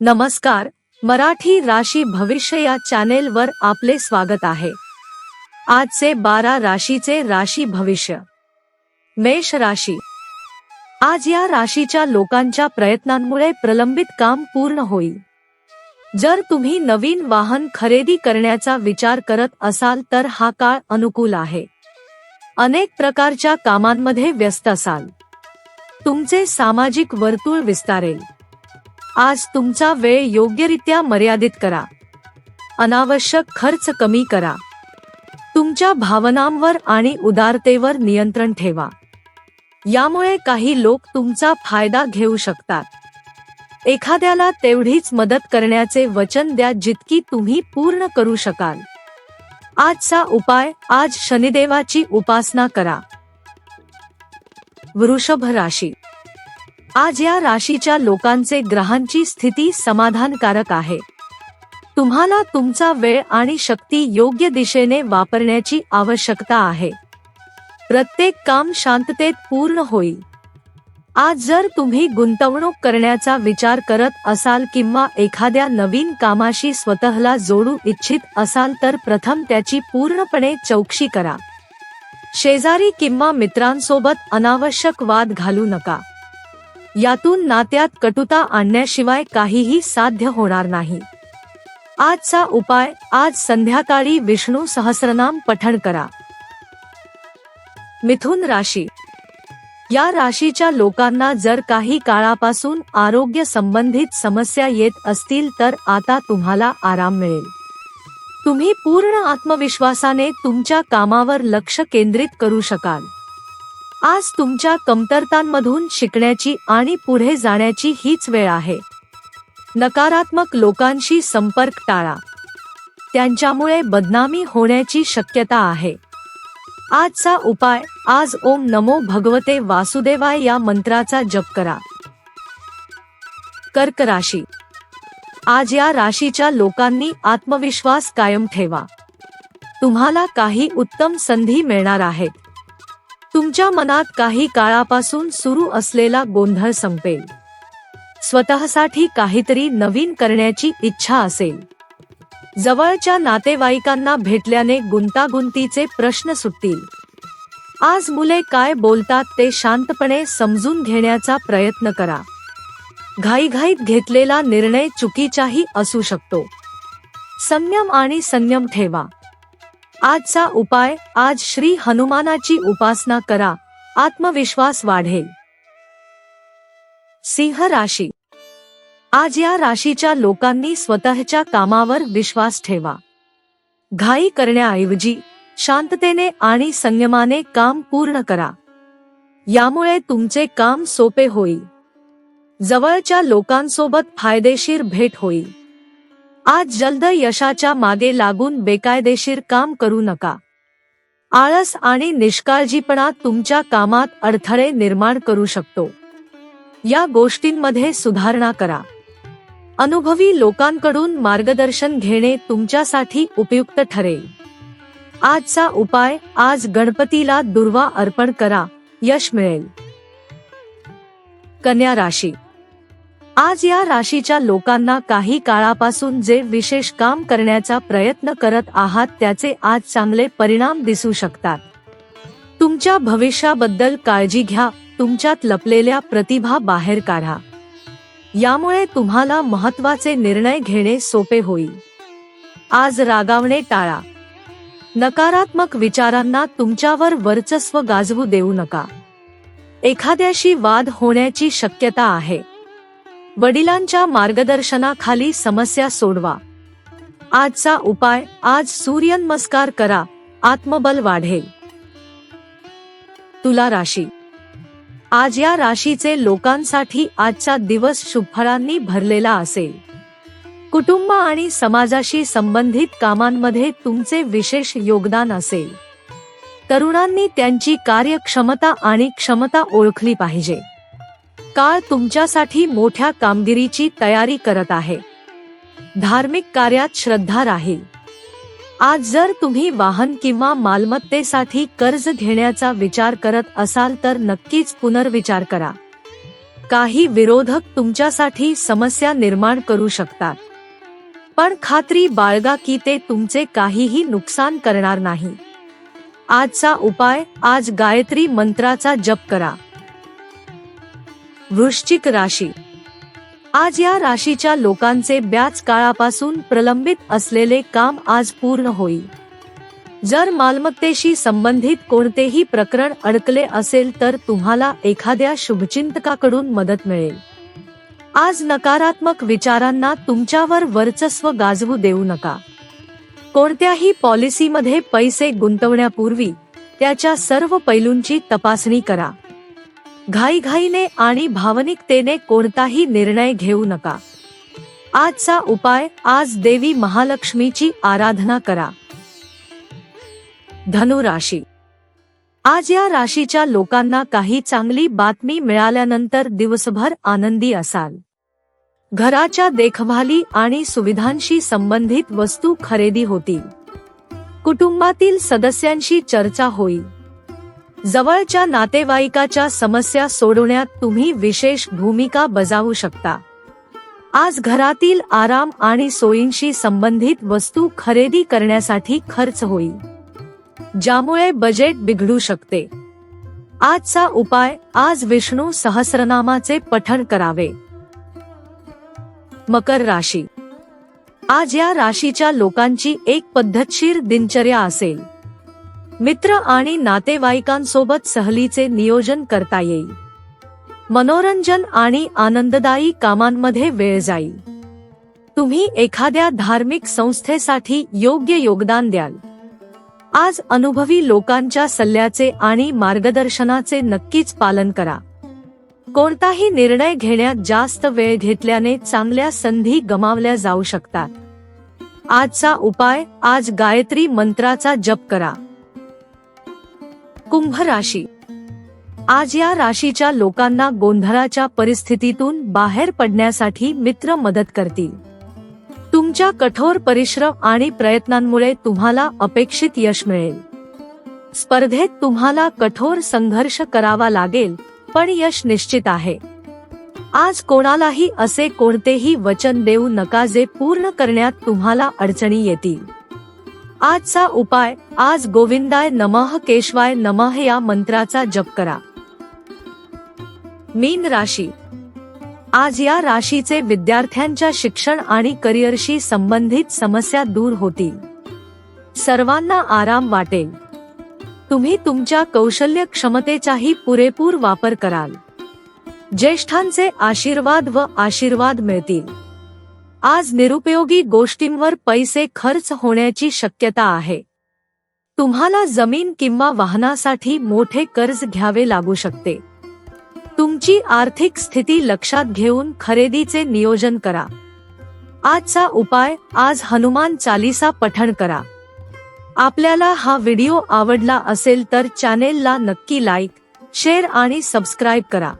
नमस्कार मराठी राशी भविष्य या चॅनेलवर आपले स्वागत आहे. आजचे बारा राशीचे राशी भविष्य. मेष राशी. आज या राशीच्या लोकांच्या प्रयत्नांमुळे प्रलंबित काम पूर्ण होईल. जर तुम्ही नवीन वाहन खरेदी करण्याचा विचार करत असाल तर हा काळ अनुकूल आहे. अनेक प्रकारच्या कामांमध्ये व्यस्त असाल. तुमचे सामाजिक वर्तुळ विस्तारेल. आज तुमचा वेळ योग्यरित्या मर्यादित करा. अनावश्यक खर्च कमी करा. तुमच्या भावनांवर आणि उदारतेवर नियंत्रण ठेवा. यामुळे काही लोक तुमचा फायदा घेऊ शकतात. एखाद्याला तेवढीच मदत करण्याचे वचन द्या जितकी तुम्ही पूर्ण करू शकाल. आजचा उपाय आज शनिदेवाची उपासना करा. वृषभ राशी आज या राशीच्या लोकांचे ग्रहांची स्थिती समाधानकारक आहे. तुम्हाला तुमचा वेळ आणि शक्ती योग्य दिशेने वापरण्याची आवश्यकता आहे. प्रत्येक काम शांततेत पूर्ण होईल. आज जर तुम्ही गुंतवणूक करण्याचा विचार करत असाल किंवा एखाद्या नवीन कामाशी स्वतःला जोडू इच्छित असाल तर प्रथम त्याची पूर्णपणे चौकशी करा. शेजारी किंवा मित्रांसोबत अनावश्यक वाद घालू नका. यातून नात्यात कटुता आणण्याशिवाय काहीही साध्य होणार नाही. आजचा उपाय आज संध्याकाळी विष्णू सहस्रनाम पठण करा. मिथुन राशी. या राशीच्या लोकांना जर काही काळापासून आरोग्य संबंधित समस्या येत असतील तर आता तुम्हाला आराम मिळेल. तुम्ही पूर्ण आत्मविश्वासाने तुमच्या कामावर लक्ष केंद्रित करू शकाल. आज तुमच्या कमतरतांमधून शिकण्याची आणि पुढे जाण्याची हीच वेळ आहे. नकारात्मक लोकांशी संपर्क टाळा. त्यांच्यामुळे बदनामी होण्याची शक्यता आहे. आजचा उपाय आज ओम नमो भगवते वासुदेवाय या मंत्राचा जप करा. कर्क राशी. आज या राशीच्या लोकांनी आत्मविश्वास कायम ठेवा. तुम्हाला काही उत्तम संधी मिळणार आहेत. तुमच्या मनात काही काळापासून सुरू असलेला गोंधळ संपेल. स्वतःसाठी काहीतरी नवीन करण्याची इच्छा असेल. जवळच्या नातेवाईकांना भेटल्याने गुंतागुंतीचे प्रश्न सुटतील. आज मुले काय बोलतात ते शांतपणे समजून घेण्याचा प्रयत्न करा. घाईघाईत घेतलेला निर्णय चुकीचाही असू शकतो. संयम आणि संयम ठेवा. आजचा उपाय आज श्री हनुमानाची उपासना करा. आत्मविश्वास वाढेल. सिंह राशी. आज या राशीच्या लोकांनी स्वतःच्या कामावर विश्वास ठेवा. घाई करण्याऐवजी शांततेने आणि संयमाने काम पूर्ण करा. यामुळे तुमचे काम सोपे होईल. जवळच्या लोकांसोबत फायदेशीर भेट होईल. आज जलद यशाच्या मागे लागून बेकायदेशीर काम करू नका. आळस आणि निष्काळजीपणा तुमच्या कामात अडथळे निर्माण करू शकतो. या गोष्टींमध्ये सुधारणा करा. अनुभवी लोकांकडून मार्गदर्शन घेणे तुमच्यासाठी उपयुक्त ठरेल. आजचा उपाय आज गणपतीला दुर्वा अर्पण करा यश मिळेल. कन्या राशी आज या राशीच्या लोकांना काही काळापासून जे विशेष काम करण्याचा प्रयत्न करत आहात त्याचे आज चांगले परिणाम दिसू शकतात. तुमच्या भविष्याबद्दल काळजी घ्या तुमच्यात लपलेल्या प्रतिभा बाहेर काढा. यामुळे तुम्हाला महत्त्वाचे निर्णय घेणे सोपे होईल. आज रागावणे टाळा. नकारात्मक विचारांना तुमच्यावर वर्चस्व गाजवू देऊ नका. एखाद्याशी वाद होण्याची शक्यता आहे. वडिलांच्या मार्गदर्शनाखाली समस्या सोडवा. आजचा उपाय आज सूर्यनमस्कार करा आत्मबल वाढेल. तुला राशी. आज या राशीचे लोकांसाठी आजचा दिवस शुभफळांनी भरलेला असेल. कुटुंब आणि समाजाशी संबंधित कामांमध्ये तुमचे विशेष योगदान असेल. तरुणांनी त्यांची कार्यक्षमता आणि क्षमता ओळखली पाहिजे. काळ तुमच्यासाठी मोठ्या कामगिरीची तयारी करत आहे. धार्मिक कार्यात श्रद्धा राहील. आज जर तुम्ही वाहन किंवा मालमत्तेसाठी कर्ज घेण्याचा विचार करत असाल तर नक्कीच पुनर्विचार करा. काही विरोधक तुमच्यासाठी समस्या निर्माण करू शकतात. पण खात्री बाळगा की ते तुमचे काहीही नुकसान करणार नाही. आजचा उपाय आज गायत्री मंत्राचा जप करा. वृश्चिक राशी. आज या राशीच्या लोकांचे ब्याच काळापासून प्रलंबित असलेले काम आज पूर्ण होईल. जर मालमत्तेशी संबंधित कोणतेही प्रकरण अडकले असेल तर तुम्हाला एखाद्या शुभचिंतकाकडून मदत मिळेल. आज नकारात्मक विचारांना तुमच्यावर वर्चस्व गाजवू देऊ नका. कोणत्याही पॉलिसीमध्ये पैसे गुंतवण्यापूर्वी त्याच्या सर्व पैलूंची तपासणी करा. घाईघाईने आणि भावनिकतेने कोणताही निर्णय घेऊ नका. आजचा उपाय आज देवी महालक्ष्मीची आराधना करा. धनु राशी आज या राशीच्या लोकांना काही चांगली बातमी मिळाल्यानंतर दिवसभर आनंदी असाल. घराच्या देखभाली आणि सुविधांशी संबंधित वस्तू खरेदी होतील. कुटुंबातील सदस्यांशी चर्चा होईल. जवळच्या नातेवाईकाच्या समस्या सोडवण्यात तुम्ही विशेष भूमिका बजावू शकता. आज घरातील आराम आणि सोयींशी संबंधित वस्तू खरेदी करण्यासाठी खर्च होईल. ज्यामुळे बजेट बिघडू शकते. आजचा उपाय आज विष्णू सहस्रनामाचे पठण करावे. मकर राशी. आज या राशीच्या लोकांची एक पद्धतशीर दिनचर्या असेल. मित्र आणि नातेवाईकांसोबत सहलीचे नियोजन करता येईल. मनोरंजन आणि आनंददायी कामांमध्ये वेळ जाईल. तुम्ही एखाद्या धार्मिक संस्थेसाठी योग्य योगदान द्याल. आज अनुभवी लोकांच्या सल्ल्याचे आणि मार्गदर्शनाचे नक्कीच पालन करा. कोणताही निर्णय घेण्यात जास्त वेळ घेतल्याने चांगल्या संधी गमावल्या जाऊ शकतात. आजचा उपाय आज गायत्री मंत्राचा जप करा. कुंभ राशी. आज या राशीच्या लोकांना गोंधळाच्या परिस्थितीतून बाहेर पडण्यासाठी मित्र मदत करतील. तुमच्या कठोर परिश्रम आणि प्रयत्नांमुळे तुम्हाला अपेक्षित यश मिळेल. स्पर्धेत तुम्हाला कठोर संघर्ष करावा लागेल पण यश निश्चित आहे. आज कोणालाही असे कोणतेही वचन देऊ नका जे पूर्ण करण्यात तुम्हाला अडचणी येतील. आजचा उपाय आज गोविंदाय नमः केशवाय नमः या मंत्राचा जप करा. मीन राशी. आज या राशीचे विद्यार्थ्यांच्या शिक्षण आणि करिअरशी संबंधित समस्या दूर होतील. सर्वांना आराम वाटेल. तुम्ही तुमच्या कौशल्य क्षमतेचाही पुरेपूर वापर कराल. ज्येष्ठांचे आशीर्वाद व आशीर्वाद मिळतील. आज निरुपयोगी गोष्टींवर पैसे खर्च होण्याची शक्यता आहे. तुम्हाला जमीन किंवा वाहनासाठी मोठे कर्ज घ्यावे लागू शकते. तुमची आर्थिक स्थिती लक्षात घेऊन खरेदीचे नियोजन करा. आजचा उपाय आज हनुमान चालीसा पठण करा. आपल्याला हा व्हिडिओ आवडला असेल तर चॅनेलला नक्की लाईक शेअर आणि सबस्क्राईब करा.